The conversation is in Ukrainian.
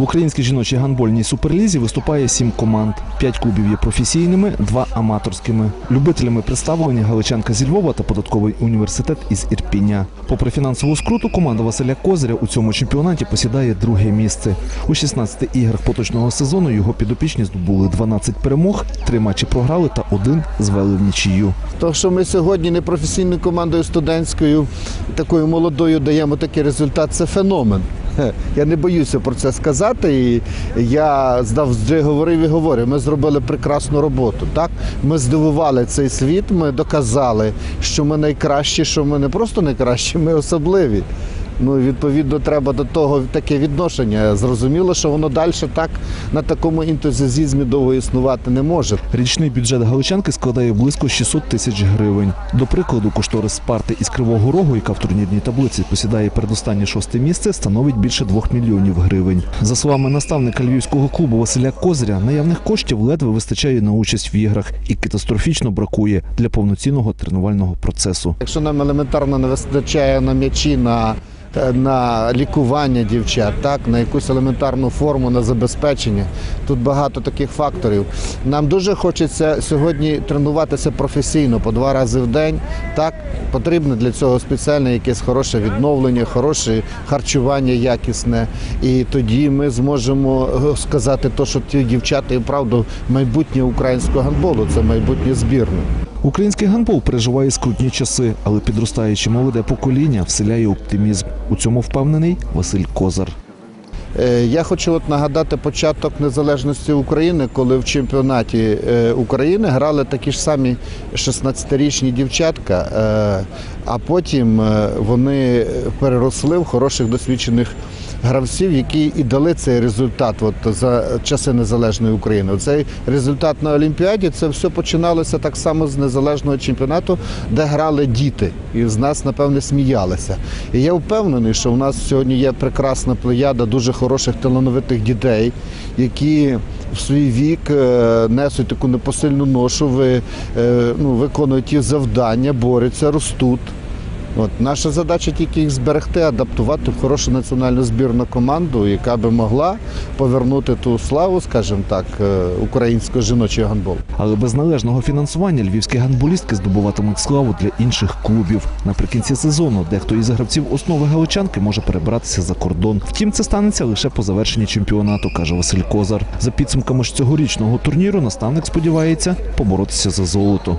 В українській жіночій гандбольній суперлізі виступає сім команд. П'ять клубів є професійними, два аматорськими. Любителями представлені Галичанка зі Львова та податковий університет із Ірпіня. Попри фінансову скруту, команда Василя Козиря у цьому чемпіонаті посідає друге місце. У 16 іграх поточного сезону його підопічні здобули 12 перемог, три матчі програли та один звели в нічию. То, що ми сьогодні не професійною командою студентською, такою молодою даємо такий результат, це феномен. Я не боюся про це сказати. І я завжди говорив і говорю. Ми зробили прекрасну роботу. Так, ми здивували цей світ. Ми доказали, що ми найкращі, що ми не просто найкращі, ми особливі. Ну, відповідно, треба до того таке відношення. Зрозуміло, що воно далі так на такому ентузіазмі довго існувати не може. Річний бюджет Галичанки складає близько 600 тисяч гривень. До прикладу, кошторис Спарти із Кривого Рогу, яка в турнірній таблиці посідає передостаннє шосте місце, становить більше 2 мільйонів гривень. За словами наставника львівського клубу Василя Козиря, наявних коштів ледве вистачає на участь в іграх і катастрофічно бракує для повноцінного тренувального процесу. Якщо нам елементарно не вистачає на м'ячі, на, на лікування дівчат, так, на якусь елементарну форму, на забезпечення, тут багато таких факторів. Нам дуже хочеться сьогодні тренуватися професійно по два рази в день. Так, потрібно для цього спеціальне якесь хороше відновлення, хороше харчування якісне. І тоді ми зможемо е, сказати, то, що ті дівчата і вправду майбутнє українського гандболу, це майбутнє збірне. Український гандбол переживає скрутні часи, але підростаюче молоде покоління вселяє оптимізм. У цьому впевнений Василь Козар. Е, Я хочу от нагадати початок незалежності України, коли в чемпіонаті е, України грали такі ж самі 16-річні дівчатка, е, а потім е, вони переросли в хороших досвідчених гравців, які і дали цей результат от, за часи незалежної України. Цей результат на Олімпіаді це все починалося так само з незалежного чемпіонату, де грали діти, і з нас, напевне, сміялися. І я впевнений, що в нас сьогодні є прекрасна плеяда дуже хороших талановитих дітей, які в свій вік е, несуть таку непосильну ношу, ви, е, ну, виконують ті завдання, борються, ростуть. От наша задача тільки їх зберегти, адаптувати в хорошу національну збірну команду, яка би могла повернути ту славу, скажімо так, е, українського жіночого гандболу. Але без належного фінансування львівські гандболістки здобуватимуть славу для інших клубів. Наприкінці сезону дехто із гравців основи галичанки може перебратися за кордон. Втім, це станеться лише по завершенні чемпіонату, каже Василь Козар. За підсумками ж цьогорічного турніру наставник сподівається поборотися за золото.